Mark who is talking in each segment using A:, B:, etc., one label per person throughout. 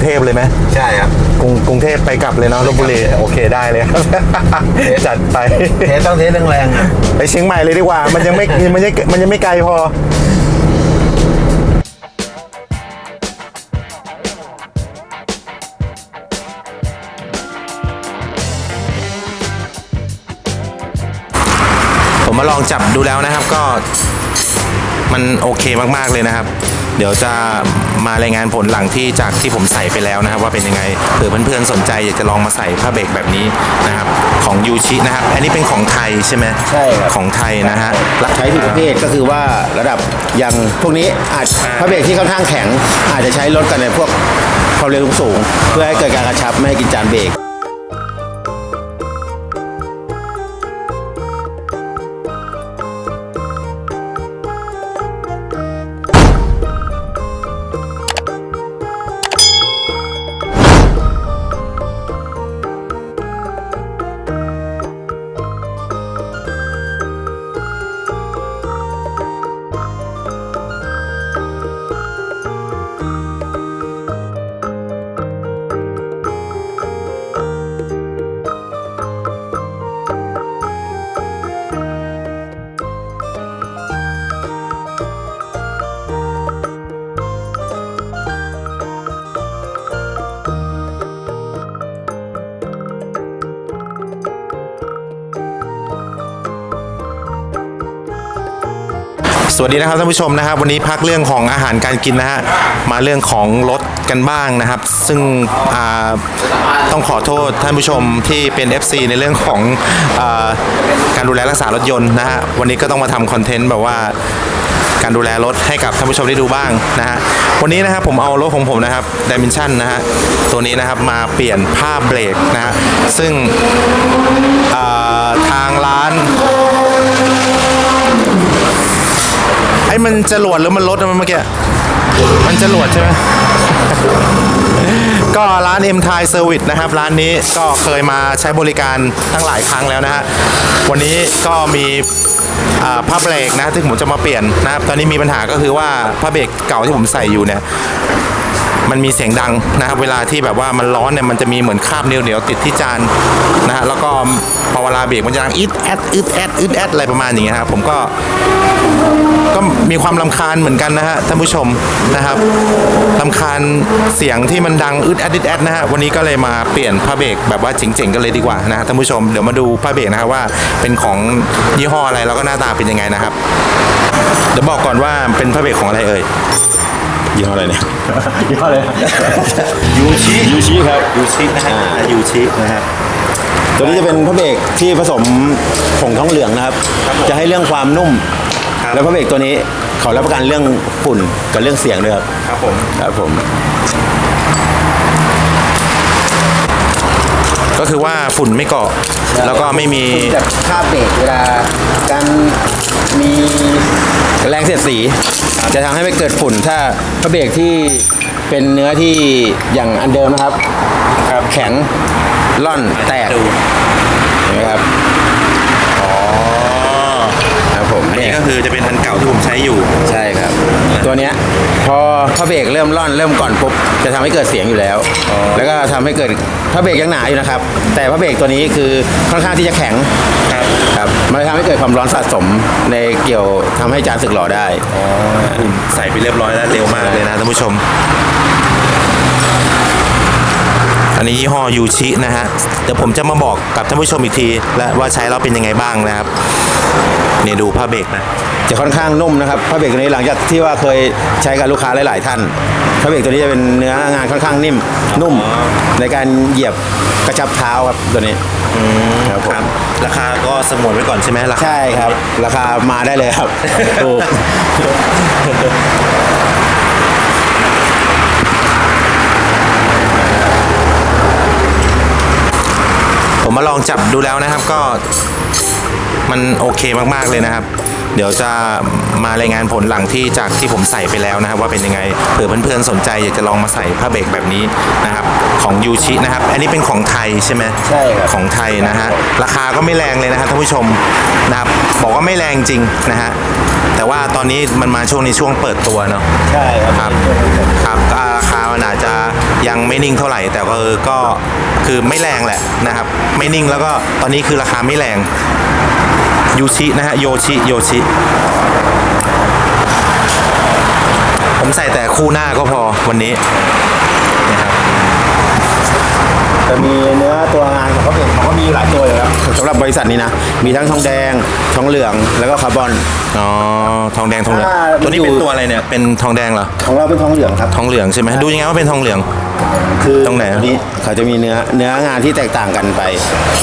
A: งเทพเลยไหม
B: ใช่ครับ
A: กรุงกรุงเทพไปกลับเลยเนาะลบบุรีโอเคได้เลยครับ จัดไป
B: เทสต้องเทสแรงๆอะ
A: ไปเชียงใหม่เลยดีกว่า มันยังไม่มันยังมันยังไม่ไกลพอผมมาลองจับดูแล้วนะครับก็มันโอเคมาก ๆ เลยนะครับ เดี๋ยวจะมารายงานผลหลังที่จากที่ผมใส่ไปแล้วนะครับ ว่าเป็นยังไงเผื่อเพื่อนๆสนใจอยากจะลองมาใส่ผ้าเบรกแบบนี้นะครับ ของยูชินะครับ อันนี้เป็นของไทยใช่ไหม
C: ใช่ครับ
A: ของไทยนะฮะ
C: ใช้ผิดประเภทก็คือว่าระดับอย่างพวกนี้อาจพระเบรกที่ค่อนข้างแข็ง อาจจะใช้ลดกันในพวกความเร็วสูง เพื่อให้เกิดการกระชับไม่ให้กินจานเบรก
A: วัสดีนะครับท่านผู้ชมนะครับ วันนี้พักเรื่องของอาหารการกินนะฮะมาเรื่องของรถกันบ้างนะครับ ซึ่งต้องขอโทษท่านผู้ชมที่เป็น FC ในเรื่องของอการดูแลรักษารถยนต์นะฮะวันนี้ก็ต้องมาทำคอนเทนต์แบบว่าการดูแลรถให้กับท่านผู้ชมได้ดูบ้างนะฮะ วันนี้นะครับผมเอารถของผมนะครับ Dimension นะฮะ ตัวนี้นะครับมาเปลี่ยนผ้าเบรกนะฮะ ซึ่งทางร้าน ไอ้มันจรวดหรือมันรถอะมันเมื่อกี้ มันจรวดใช่ไหม ก็ร้าน M Thai Service นะครับ ร้านนี้ก็เคยมาใช้บริการทั้งหลายครั้งแล้วนะฮะ วันนี้ก็มีผ้าเบรกนะที่ผมจะมาเปลี่ยนนะครับ ตอนนี้มีปัญหาก็คือว่าผ้าเบรกเก่าที่ผมใส่อยู่เนี่ยมันมีเสียงดังนะครับเวลาที่แบบว่ามันร้อนเนี่ยมันจะมีเหมือนคราบเหนียวๆติดที่จานนะฮะแล้วก็พอเวลาเบรกมันจะดังอึดแอดอึดแอดอึดแอดอะไรประมาณอย่างเงี้ยครับผมก็ ก็มีความลำคาญเหมือนกันนะฮะท่านผู้ชมนะครับลำคาญเสียงที่มันดังอึดแอดอึดแอดนะฮะวันนี้ก็เลยมาเปลี่ยนผ้าเบรกแบบว่าเจ๋งๆกันเลยดีกว่านะฮะท่านผู้ชมเดี๋ยวมาดูผ้าเบรกนะครับว่าเป็นของยี่ห้ออะไรแล้วก็หน้าตาเป็นยังไงนะครับเดี๋ยวบอกก่อนว่าเป็นผ้าเบรกของอะไรเอ่ยยี่ห้ออะไรเนี่ย
C: ยี่ห้อเลย
A: ยูชิ
C: ยูชิครับ
A: ยูชินะฮะยูชินะครับ
C: ตัวนี้จะเป็นพระเบรกที่ผสมผงทองเหลืองนะครับ จะให้เรื่องความนุ่ม
A: ครับ
C: แล้วพระเบรกตัวนี้เขารับประกันเรื่องฝุ่นกับเรื่องเสียงด้วยครับ
A: ครับผม
C: ครับผม
A: ก็คือว่าฝุ่นไม่เกาะ แล้วก็ไม่มี
C: จากค่าบเบรกเวลาการมีแรงเสียดสี จะทำให้ไม่เกิดฝุ่นถ้าพระเบรกที่เป็นเนื้อที่อย่างอันเดิมนะครับ
A: ครับ
C: แข็งล่อนแตก
A: ดู
C: เห็นไหมครับ
A: อ๋อ
C: ครับผม
A: อัน
C: เนี่
A: นี้
C: ย
A: ก็คือจะเป็นอันเก่าที่ผมใช้อยู่
C: ใช่ครับ ตัวเนี้ยพอพระเบรกเริ่มล่อนเริ่มก่อนปุ๊บจะทำให้เกิดเสียงอยู่แล้ว
A: อ๋อ
C: แล้วก็ทำให้เกิดพระเบรกยังหนาอยู่นะครับ แต่พระเบรกตัวนี้คือค่อนข้างที่จะแข็ง
A: ครับ
C: ครับมันจะทำให้เกิดความร้อนสะสมในเกี่ยวทำให้จานสึกหล่อได้
A: ใส่ไปเรียบร้อยแล้วเร็วมากเลยนะท่านผู้ชม อันนี้ยี่ห้อยูชินะฮะ เดี๋ยวผมจะมาบอกกับท่านผู้ชมอีกที และว่าใช้แล้วเป็นยังไงบ้างนะครับ เนี่ยดูผ้าเบรกนะ
C: จะค่อนข้างนุ่มนะครับพระเบรกตัวนี้หลังจากที่ว่าเคยใช้กับลูกค้าหลาย ๆ ท่านพระเบรกตัวนี้จะเป็นเนื้องานค่อนข้างนิ่มนุ่มในการเหยียบกระชับเท้าครับตัวนี้ครับผม
A: ราคาก็สงวนไว้ก่อนใช่ไหมราคา
C: ใช่ครับ ราคามาได้เลยครับถูก
A: ผมมาลองจับดูแล้วนะครับก็ มันโอเคมากๆเลยนะครับ เดี๋ยวจะมารายงานผลหลังที่จากที่ผมใส่ไปแล้วนะครับ ว่าเป็นยังไงเผื่อเพื่อนๆสนใจอยากจะลองมาใส่ผ้าเบรกแบบนี้นะครับ ของยูชินะครับ อันนี้เป็นของไทยใช่ไหม
C: ใช่ครับ
A: ของไทยนะฮะราคาก็ไม่แรงเลยนะครับท่านผู้ชมนะครับบอกว่าไม่แรงจริงนะฮะแต่ว่าตอนนี้มันมาช่วงนี้ช่วงเปิดตัวเนาะ
C: ใช่ครับ
A: ครับครับก็ราคามันอาจจะยังไม่นิ่งเท่าไหร่ แต่ก็เออก็คือไม่แรงแหละนะครับ ไม่นิ่งแล้วก็ตอนนี้คือราคาไม่แรง ยูชินะฮะโยชิโยชิ ผมใส่แต่คู่หน้าก็พอวันนี้นะครับ
C: จะมีเนื้อตัวงานของเขาเองเขาก็มีอยู่หลายตัวเลยครับสำหรับบริษัทนี้นะ มีทั้งทองแดง ทองเหลืองแล้วก็คาร์บอน
A: อ๋อทองแดงทองเหลือง
C: อ่า
A: ตัวนี้
C: มันอยู่
A: เป็นตัวอะไรเนี่ยเป็นทองแดงเหรอ
C: ของเราเป็นทองเหลืองครับ
A: ทองเหลืองใช่ไหมดูยังไงว่าเป็นทองเหลือง
C: คือ
A: ตรงไหน
C: นี้เขาจะมีเนื้อเนื้องานที่แตกต่างกันไป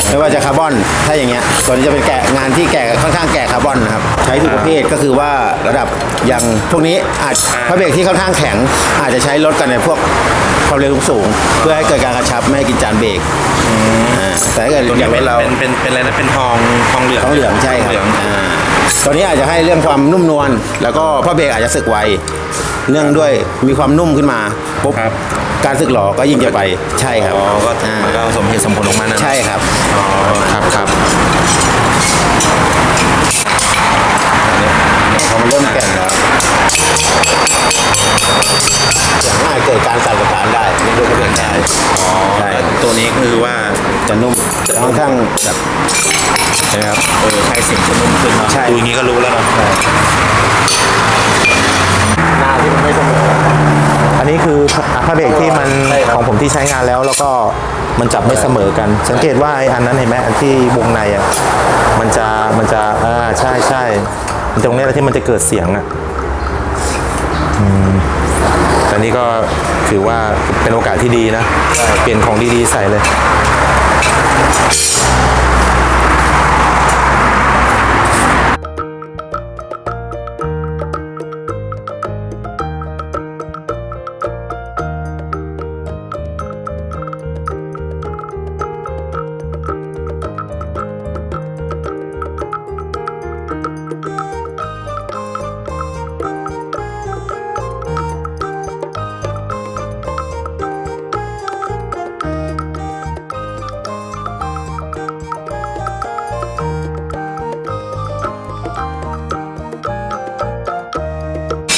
C: ไม่ว่าจะคาร์บอนถ้าอย่างเงี้ยตัวนี้จะเป็นแกะงานที่แกะค่อนข้างแกะคาร์บอนนะครับใช้ถูกประเภทก็คือว่าระดับอย่างพวกนี้อาจพระเบรกที่ค่อนข้างแข็ง อาจจะใช้ลดกันในพวกความเร็วสูง เพื่อให้เกิดการกระชับไม่ให้กินจานเบรกอ่าแต่ถ้าเกิด
A: ตัว
C: อ
A: นี้
C: ย่าง
A: เป็น
C: เรา
A: เป็นเป็นเป็นอะไรนะเป็นทองทองเหลือง
C: ทองเหลืองใช่ค
A: ท
C: รับ
A: เหลือง
C: อ่าตัวนี้อาจจะให้เรื่องความนุ่มนวลแล้วก็พระเบรกอาจจะสึกไวเนื่องด้วยมีความนุ่มขึ้นมาปุ๊บ
A: ครับ
C: การสึกหลอก็ยิ่งจะไปใช่ครับ
A: อ๋อก็
C: อ่า
A: มันก็สมเหตุสมผลของมันนะ
C: ใช่ครับ
A: อ๋อครับครับ
C: พอมันเริ่มแก่นแล้วอย่างง่ายเกิดการสั่นสะท้านได้ไม่รู้ว่าเป็นได้
A: อ๋อ
C: ใช่
A: ตัวนี้คือว่า
C: จะนุ่มจะค่อนข้างแบบ
A: ใช่ไหมครับเออใช้เสียงจะนุ่มขึ้นเนาะ
C: ใช่
A: ดูอย่างนี้ก็รู้แล้วเนาะ
C: หน้า ที่มันไม่เสมอ
A: อันนี้คือผ้าเบรกที่มัน
C: ใช่ครับ
A: ของผมที่ใช้งานแล้วแล้วก็มันจับไม่เสมอกัน สังเกตว่าไอ้อันนั้นเห็นไหมอันที่วงในอะมันจะมันจะอ่าใช่ใช่ตรงนี้แหละที่มันจะเกิดเสียงอะอืมแต่นี่ก็ถือว่าเป็นโอกาสที่ดีนะ เปลี่ยนของดีๆใส่เลย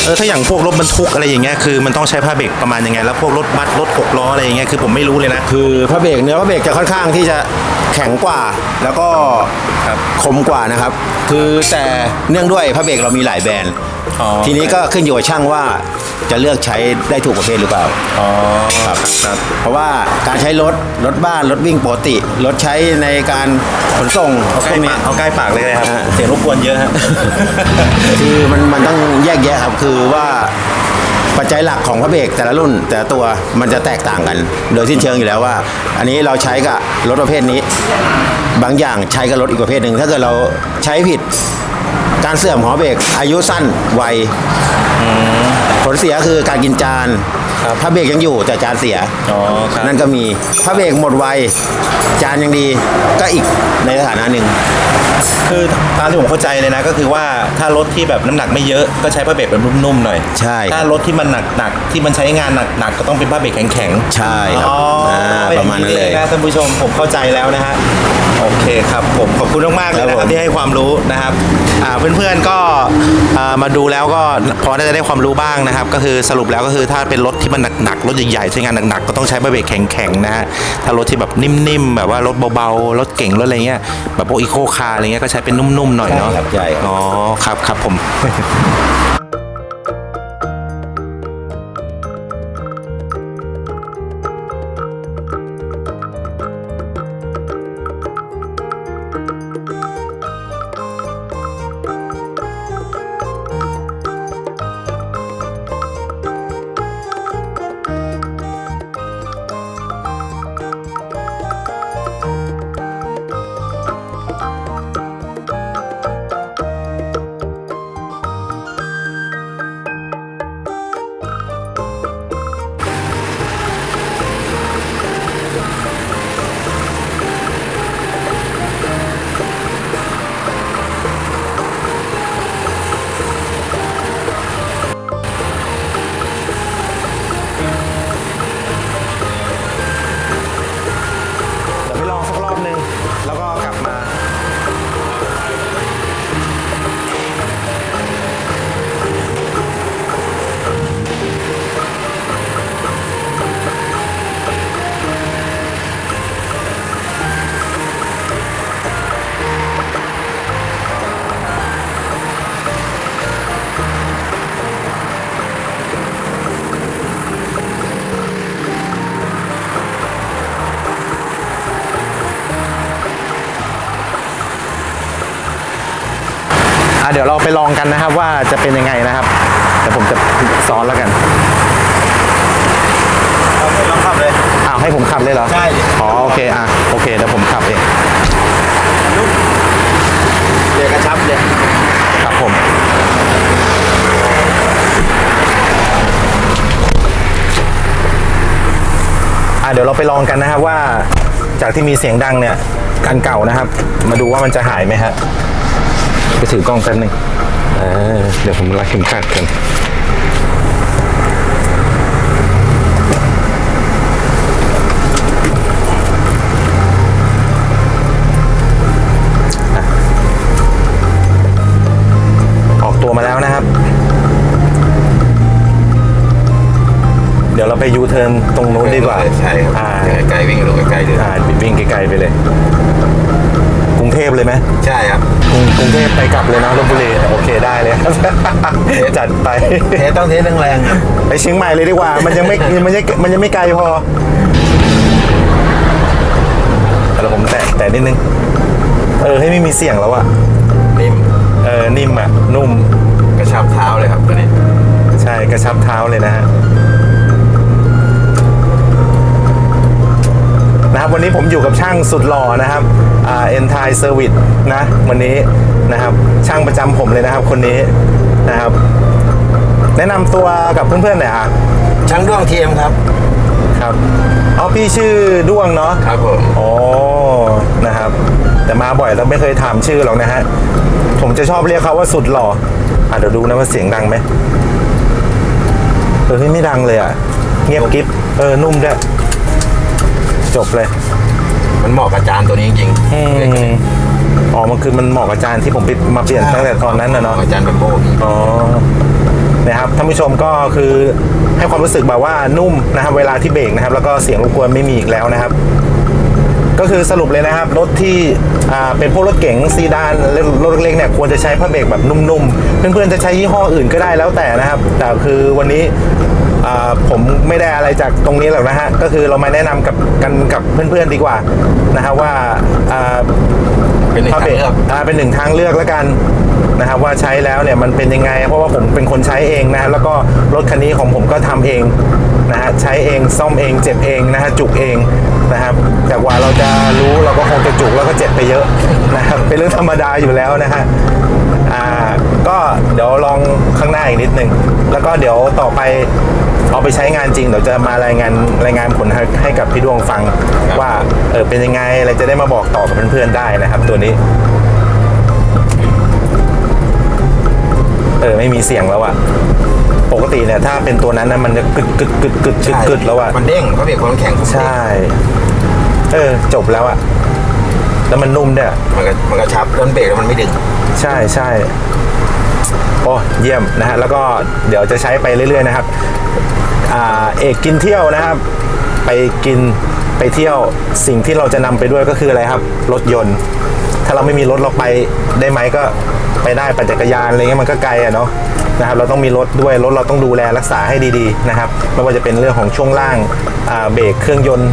A: ออถ้าอย่างพวกรถบรรทุกอะไรอย่างเงี้ยคือมันต้องใช้ผ้าเบรกประมาณยังไงแล้วพวกรถบัสรถหกล้ออะไรอย่างเงี้ยคือผมไม่รู้เลยนะ
C: คือพระเบรกเนื้อพระเบรกจะค่อนข้างที่จะแข็งกว่า แล้วก็
A: ครับ
C: คมกว่านะครับ คือแต่เนื่องด้วยพระเบรกเรามีหลายแบรนด์
A: อ๋อ
C: ทีนี้ก็ขึ้นอยู่กับช่างว่าจะเลือกใช้ได้ถูกประเภทหรือเปล่า
A: อ๋อครับครับ
C: เพราะว่าการใช้รถรถบ้านรถวิ่งปกติรถใช้ในการขนส่ง
A: เอา
C: พ
A: ใกล้ว
C: กนี้
A: ปากเอาใกล้ปากเลยนะครับ
C: อ่า
A: เสียงรบกวนเยอะฮะ
C: คือมันมันต้องแยกแยะครับคือว่าปัจจัยหลักของพระเบรกแต่ละรุ่น แต่ละตัวมันจะแตกต่างกัน โดยสิ้นเชิงอยู่แล้วว่า อันนี้เราใช้กับรถประเภทนี้ บางอย่างใช้กับรถอีกประเภทหนึ่งถ้าเกิดเราใช้ผิด การเสื่อมของพระเบรกอายุสั้นไวผลเสียคือการกินจาน
A: ครับ
C: ถ้าเบรกยังอยู่แต่จานเสีย
A: อ๋อครับ
C: นั่นก็มีพระเบรกหมดไวจานยังดีก็อีกในสถานะหนึ่ง
A: คือตามที่ผมเข้าใจเลยนะก็คือว่าถ้ารถที่แบบน้ำหนักไม่เยอะก็ใช้ผ้าเบรกแบบนุ่มๆหน่อย
C: ใช่
A: ถ้ารถที่มันหนักๆที่มันใช้งานหนักๆก็ต้องเป็นผ้าเบรกแข็งๆ
C: ใช่ครับ
A: อ๋ออา
C: ประมาณนั้นเลย
A: นะท่านผู้ชมผมเข้าใจแล้วนะฮะ โอเคครับผมขอบคุณมากๆเลยนะค
C: ครั
A: รับบ
C: ผม
A: ที่ให้ความรู้นะครับอ่าเพื่อนๆก็อ่ามาดูแล้วก็พอได้จะได้ความรู้บ้างนะครับ ก็คือสรุปแล้วก็คือถ้าเป็นรถที่มันหนักๆรถใหญ่ๆใช้งานหนักๆก็ต้องใช้ผ้าเบรกแข็งๆนะฮะถ้ารถที่แบบนิ่มๆแบบว่ารถเบาๆรถเก่งรถอะไรเงี้ยแบบพวกอีโคคาร์อะไรเงี้ยก็ใช้เป็นนุ่มๆหน่อยเนาะ
C: ใช่ครับใช่ครับ
A: อ๋อครับครับผม เดี๋ยวเราไปลองกันนะครับว่าจะเป็นยังไงนะครับเดี๋ยวผมจะซ้อนแล้วกัน
C: เอาลองขับเลย
A: อ้าวให้ผมขับเลยเหรอ
C: ใช่ดิ
A: อ๋อโอเคอะโอเคเดี๋ยวผมขับเอง
C: เดี๋ยวกระชับเลย
A: ครับผมอะเดี๋ยวเราไปลองกันนะครับว่าจากที่มีเสียงดังเนี่ยกันเก่านะครับ มาดูว่ามันจะหายไหมฮะ ไปถือกล้องแป๊บหนึงเดี๋ยวผมรักเข็มขัดกัน ยวเราไปยูเทิร์นตรงนู้นดีกว่า
C: ใช่ครับ
A: อ่า
C: ไกลๆวิ่งลงไกลๆเลย
A: อ่าวิ่งไกลๆไปเลย กรุงเทพเลยไหม
C: ใช่ครับ
A: กรุงกรุงเทพไปกลับเลยนะลบบุรีโอเคได้เลยครับจัดไป
B: เทสต้องเทสแรงๆครับ
A: ไปเชียงใหม่เลยดีกว่า มันยังไม่มันยังมันยังไม่ไกลพอแล้วผมแตะแต่นิดนึงเออให้ไม่มีเสียงแล้วอะ
C: นิ่ม
A: เออนิ่มอะนุ่ม
C: กระชับเท้าเลยครับตัวนี้
A: ใช่กระชับเท้าเลยนะฮะ นะครับวันนี้ผมอยู่กับช่างสุดหล่อนะครับอ่าเอ็นไทเซอร์วิสนะวันนี้นะครับช่างประจำผมเลยนะครับ คนนี้นะครับ แนะนำตัวกับเพื่อนๆหน่อยอะ
B: ช่างด้วงเทียมครับ
A: ครับอ๋อพี่ชื่อด้วงเนาะ
C: ครับผม
A: อ๋อนะครับ แต่มาบ่อยแล้วไม่เคยถามชื่อหรอกนะฮะผมจะชอบเรียกเขาว่าสุดหล่ออะเดี๋ยวดูนะว่าเสียงดังไหมเออเฮ้ยไม่ดังเลยอะ เงียบกิ๊บเออนุ่มด้วย จบเลย
C: มันเหมาะกับจานตัวนี้จริง
A: อืมอ๋อ มันคือมันเหมาะกับจานที่ผมไปมาเปลี่ยนตั้งแต่ตอนนั้นนะ
C: เหมาะ
A: เนาะ
C: กับจานแบบโบ้พี่
A: อ๋อ นะครับท่านผู้ชมก็คือให้ความรู้สึกแบบว่านุ่มนะครับเวลาที่เบรกนะครับ แล้วก็เสียงรบกวนไม่มีอีกแล้วนะครับ ก็คือสรุปเลยนะครับ รถที่อ่าเป็นพวกรถเก๋งซีดานรถเล็กๆเนี่ยควรจะใช้ผ้าเบรกแบบนุ่มๆ เพื่อนๆจะใช้ยี่ห้ออื่นก็ได้แล้วแต่นะครับ แต่คือวันนี้อ่า ผมไม่ได้อะไรจากตรงนี้หรอกนะฮะ ก็คือเรามาแนะนำกับกันกับเพื่อนๆดีกว่านะครับว่าอ่า
C: เป็นหนึ่ง
A: ผ้า
C: ทาง
A: เบรก
C: เลือก
A: อ่าเป็นหนึ่งทางเลือกแล้วกันนะครับว่าใช้แล้วเนี่ยมันเป็นยังไง เพราะว่าผมเป็นคนใช้เองนะฮะแล้วก็รถคันนี้ของผมก็ทำเองนะฮะใช้เองซ่อมเองเจ็บเองนะฮะจุกเองนะครับแต่กว่าเราจะรู้เราก็คงจะจุกแล้วก็เจ็บไปเยอะนะครับเป็นเรื่องธรรมดาอยู่แล้วนะฮะ อ่าก็เดี๋ยวลองข้างหน้าอีกนิดนึง แล้วก็เดี๋ยวต่อไปเอาไปใช้งานจริงเดี๋ยวจะมารายงานรายงานผลให้ให้กับพี่ดวงฟังว่าเออเป็นยังไงอะไรจะได้มาบอกต่อกับเพื่อนๆได้นะครับ ตัวนี้ เออไม่มีเสียงแล้วอะปกติเนี่ยถ้าเป็นตัวนั้นนะมันจะกึดกึดกึดกึดกึดกึดแล้วอะ
C: มันเด้งเพราะเบรกความแข็ง
A: ใช่ เออจบแล้วอะ แล้วมันนุ่มด้วย
C: มันก็มันกระชับต้นเบรกแล้วมันไม่ดึง
A: ใช่ใช่โอ้เยี่ยมนะฮะแล้วก็เดี๋ยวจะใช้ไปเรื่อยๆนะครับอ่าเอกกินเที่ยวนะครับ ไปกินไปเที่ยวสิ่งที่เราจะนำไปด้วยก็คืออะไรครับ รถยนต์ ถ้าเราไม่มีรถเราไปได้ไหมก็ไปได้ปั่นจักรยานอะไรเงี้ยมันก็ไกลอะเนาะ นะครับเราต้องมีรถด้วยรถเราต้องดูแลรักษาให้ดีๆนะครับไม่ว่าจะเป็นเรื่องของช่วงล่างเบรกเครื่องยนต์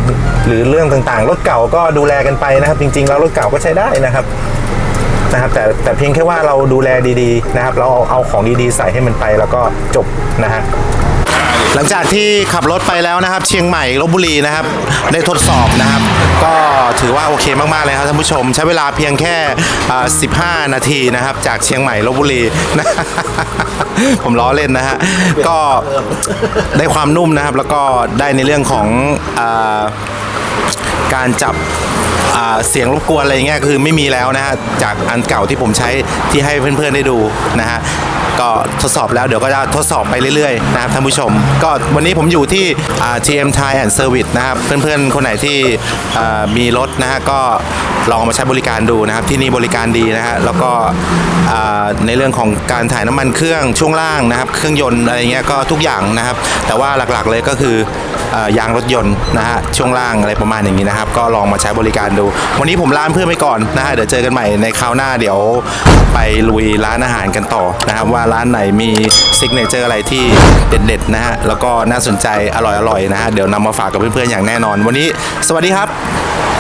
A: หรือเรื่องต่างๆ รถเก่าก็ดูแลกันไปนะครับ จริงๆ แล้วรถเก่าก็ใช้ได้นะครับนะครับแต่แต่เพียงแค่ว่าเราดูแลดีๆนะครับ เราเอาเอาของดีๆ ใส่ให้มันไปแล้วก็จบนะฮะ หลังจากที่ขับรถไปแล้วนะครับ เชียงใหม่ลบบุรีนะครับ ได้ทดสอบนะครับ ก็ถือว่าโอเคมากๆเลยครับท่านผู้ชม ใช้เวลาเพียงแค่ 15 นาทีนะครับ จากเชียงใหม่ลบบุรีนะผมล้อเล่นนะฮะก็ได้ความนุ่มนะครับ แล้วก็ได้ในเรื่องของอการจับเสียงรบกวนอะไรเงี้ยคือไม่มีแล้วนะฮะจากอันเก่าที่ผมใช้ที่ให้เพื่อนๆได้ดูนะฮะ ก็ทดสอบแล้วเดี๋ยวก็จะทดสอบไปเรื่อยๆนะครับท่านผู้ชม ก็วันนี้ผมอยู่ที่อ่า TM Thai and Service นะครับเพื่อนๆ คนไหนที่อ่ามีรถนะฮะก็ลองมาใช้บริการดูนะครับที่นี่บริการดีนะฮะแล้วก็อ่าในเรื่องของการถ่ายน้ำมันเครื่องช่วงล่างนะครับ เครื่องยนต์อะไรเงี้ยก็ทุกอย่างนะครับ แต่ว่าหลักๆเลยก็คืออ่อยางรถยนต์นะฮะช่วงล่างอะไรประมาณอย่างนี้นะครับ ก็ลองมาใช้บริการดู วันนี้ผมลาเพื่อนไปก่อนนะฮะเดี๋ยวเจอกันใหม่ในคราวหน้าเดี๋ยวไปลุยร้านอาหารกันต่อนะครับว่าร้านไหนมีซิกเนเจอร์อะไรที่เด็ดๆนะฮะแล้วก็น่าสนใจอร่อยๆนะฮะเดี๋ยวนำมาฝากกับเพื่อนๆอย่างแน่นอน วันนี้ สวัสดีครับ